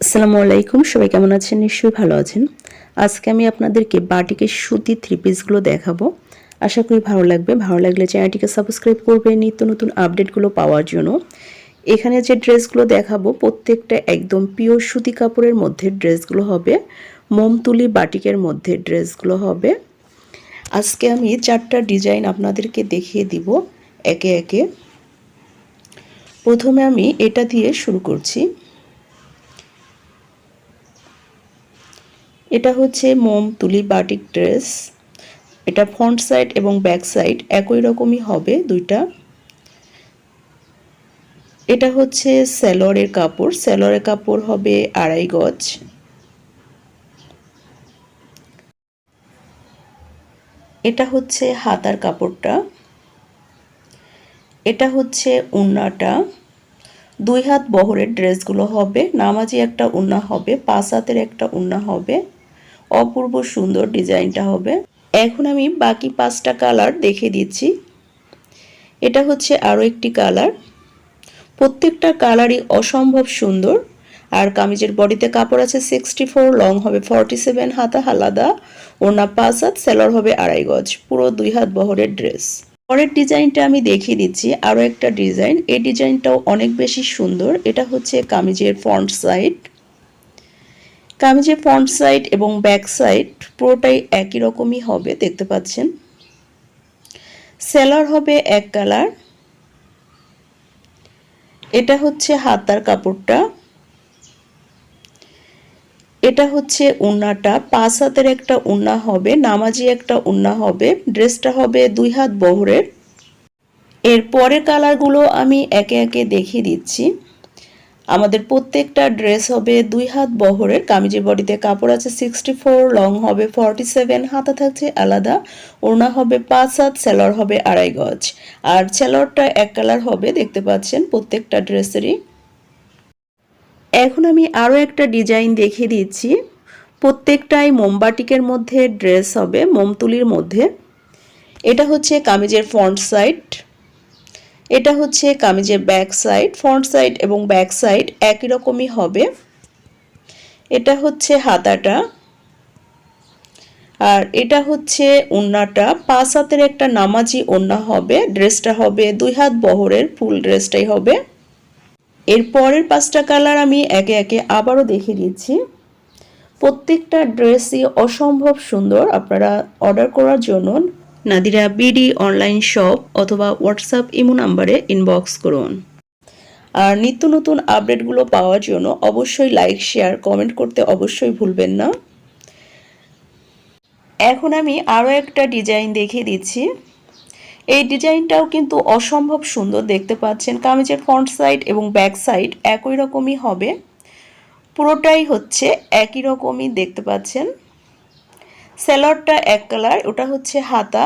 আসসালামু আলাইকুম, সবাই কেমন আছেন? নিশ্চয়ই ভালো আছেন। আজকে আমি আপনাদেরকে বাটিকের সুতি থ্রি পিসগুলো দেখাবো। আশা করি ভালো লাগবে। ভালো লাগলে চ্যানেলটিকে সাবস্ক্রাইব করবে নিত্য নতুন আপডেটগুলো পাওয়ার জন্য। এখানে যে ড্রেসগুলো দেখাবো, প্রত্যেকটা একদম পিওর সুতি কাপড়ের মধ্যে ড্রেসগুলো হবে। মোমতুলি বাটিকের মধ্যে ড্রেসগুলো হবে। আজকে আমি চারটা ডিজাইন আপনাদেরকে দেখিয়ে দিব একে একে। প্রথমে আমি এটা দিয়ে শুরু করছি। এটা হচ্ছে মোম, তুলি, বাটিক ড্রেস। এটা ফ্রন্ট সাইড এবং ব্যাক সাইড একই রকমই হবে দুইটা। এটা হচ্ছে স্যালোয়ারের কাপড়। স্যালোয়ারের কাপড় হবে আড়াই গজ। এটা হচ্ছে হাতার কাপড়টা। এটা হচ্ছে উন্নাটা। দুই হাত বহরের ড্রেসগুলো হবে। নামাজি একটা উন্না হবে, পাঁচ হাতের একটা উন্না হবে। অপূর্ব সুন্দর ডিজাইনটা হবে। এখন আমি বাকি পাঁচটা কালার দেখে দিচ্ছি। এটা হচ্ছে আরও একটি কালার। প্রত্যেকটা কালারই অসম্ভব সুন্দর। আর কামিজের বডিতে কাপড় আছে সিক্সটি ফোর লং হবে ফর্টি সেভেন হাতা হালাদা ওনা পাঁচ হাত সেলর হবে আড়াই গজ। পুরো দুই হাত বহরের ড্রেস পরের ডিজাইনটা আমি দেখিয়ে দিচ্ছি আরও একটা ডিজাইন। এই ডিজাইনটাও অনেক বেশি সুন্দর। এটা হচ্ছে কামিজের ফ্রন্ট সাইড কামিজের ফ্রন্ট সাইড এবং ব্যাক সাইড পুরোটাই একই রকমই হবে, দেখতে পাচ্ছেন। সেলার হবে এক কালার এটা হচ্ছে হাতার কাপড়টা। এটা হচ্ছে উন্নাটা। পাঁচ হাতের একটা উন্না হবে, নামাজি একটা উন্না হবে। ড্রেসটা হবে দুই হাত বহরের। এর পরের কালারগুলো আমি একে একে দেখিয়ে দিচ্ছি। আমাদের প্রত্যেকটা ড্রেস হবে দুই হাত বহরের, কামিজের বডিতে কাপড় আছে সিক্সটি ফোর লং হবে ফর্টি সেভেন হাতা থাকছে আলাদা, ওড়না হবে পাঁচ হাত সেলর হবে আড়াই গজ। আর সেলরটা এক কালার হবে, দেখতে পাচ্ছেন প্রত্যেকটা ড্রেসেরই। এখন আমি আরও একটা ডিজাইন দেখিয়ে দিচ্ছি। প্রত্যেকটাই মোমবাটিকের মধ্যে ড্রেস হবে, মোমতুলির মধ্যে। এটা হচ্ছে কামিজের ফ্রন্ট সাইড এটা হচ্ছে কামিজের ব্যাক সাইড ফ্রন্ট সাইড এবং ব্যাক সাইড একই রকমই হবে। এটা হচ্ছে হাতাটা আর এটা হচ্ছে ওন্নাটা। পাঁচ হাতের একটা নামাজি ওন্না হবে, ড্রেসটা হবে দুই হাত বহরের, ফুল ড্রেসটাই হবে। এর পরের পাঁচটা কালার আমি একে একে আবারও দেখে দিচ্ছি। প্রত্যেকটা ড্রেসই অসম্ভব সুন্দর, আপনারা অর্ডার করার জন্য নাদিরা বিডি অনলাইন শপ অথবা হোয়াটসঅ্যাপ ইমো নাম্বারে ইনবক্স করুন। আর নিত্য নতুন আপডেটগুলো পাওয়ার জন্য অবশ্যই লাইক শেয়ার কমেন্ট করতে অবশ্যই ভুলবেন না। এখন আমি আরও একটা ডিজাইন দেখিয়ে দিচ্ছি। এই ডিজাইনটাও কিন্তু অসম্ভব সুন্দর দেখতে পাচ্ছেন। কামিজের ফ্রন্ট সাইড এবং ব্যাক সাইড একই রকমই হবে। পুরোটাই হচ্ছে একই রকমই দেখতে পাচ্ছেন। স্যালাডটা এক কালার, ওটা হচ্ছে হাতা।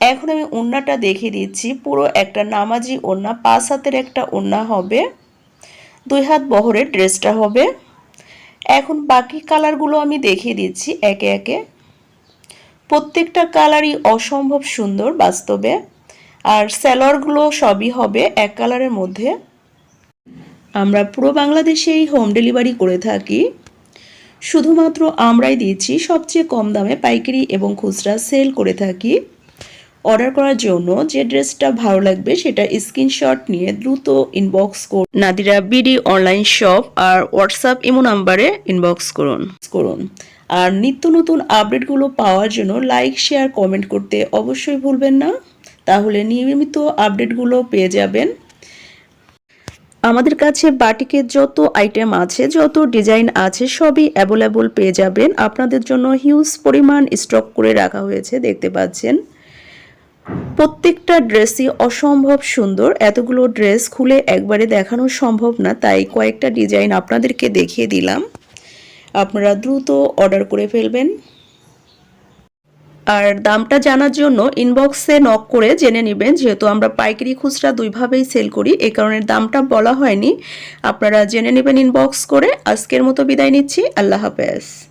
এখন আমি ওড়নাটা দেখিয়ে দিচ্ছি, পুরো একটা নামাজি ওড়না, পাঁচ হাতের একটা ওড়না হবে। দুই হাত বহরের ড্রেসটা হবে। এখন বাকি কালারগুলো আমি দেখিয়ে দিচ্ছি একে একে। প্রত্যেকটা কালারই অসম্ভব সুন্দর বাস্তবে। আর স্যালোয়ারগুলো সবই হবে এক কালারের মধ্যে। আমরা পুরো বাংলাদেশেই হোম ডেলিভারি করে থাকি। শুধুমাত্র আমরাই দিচ্ছি সবচেয়ে কম দামে পাইকারি এবং খুচরা সেল করে থাকি। অর্ডার করার জন্য যে ড্রেসটা ভালো লাগবে সেটা স্ক্রিনশট নিয়ে দ্রুত ইনবক্স করুন। নাদিরা বিডি অনলাইন শপ আর হোয়াটসঅ্যাপ ইমো নাম্বারে ইনবক্স করুন। করুন। আর নিত্য নতুন আপডেটগুলো পাওয়ার জন্য লাইক শেয়ার কমেন্ট করতে অবশ্যই ভুলবেন না। তাহলে নিয়মিত আপডেটগুলো পেয়ে যাবেন। আমাদের কাছে বাটিকের যত আইটেম আছে, যত ডিজাইন আছে, সবই অ্যাভেলেবল পেয়ে যাবেন। আপনাদের জন্য হিউজ পরিমাণ স্টক করে রাখা হয়েছে, দেখতে পাচ্ছেন। প্রত্যেকটা ড্রেসই অসম্ভব সুন্দর। এতগুলো ড্রেস খুলে একবারে দেখানো সম্ভব না, তাই কয়েকটা ডিজাইন আপনাদেরকে দেখিয়ে দিলাম। আপনারা দ্রুত অর্ডার করে ফেলবেন। আর দামটা জানার জন্য ইনবক্সে নক করে জেনে নেবেন, যেহেতু আমরা পাইকারি খুচরা দুইভাবেই সেল করি, এ কারণে দামটা বলা হয়নি। আপনারা জেনে নেবেন ইনবক্স করে। আজকের মতো বিদায় নিচ্ছি। আল্লাহ হাফেজ।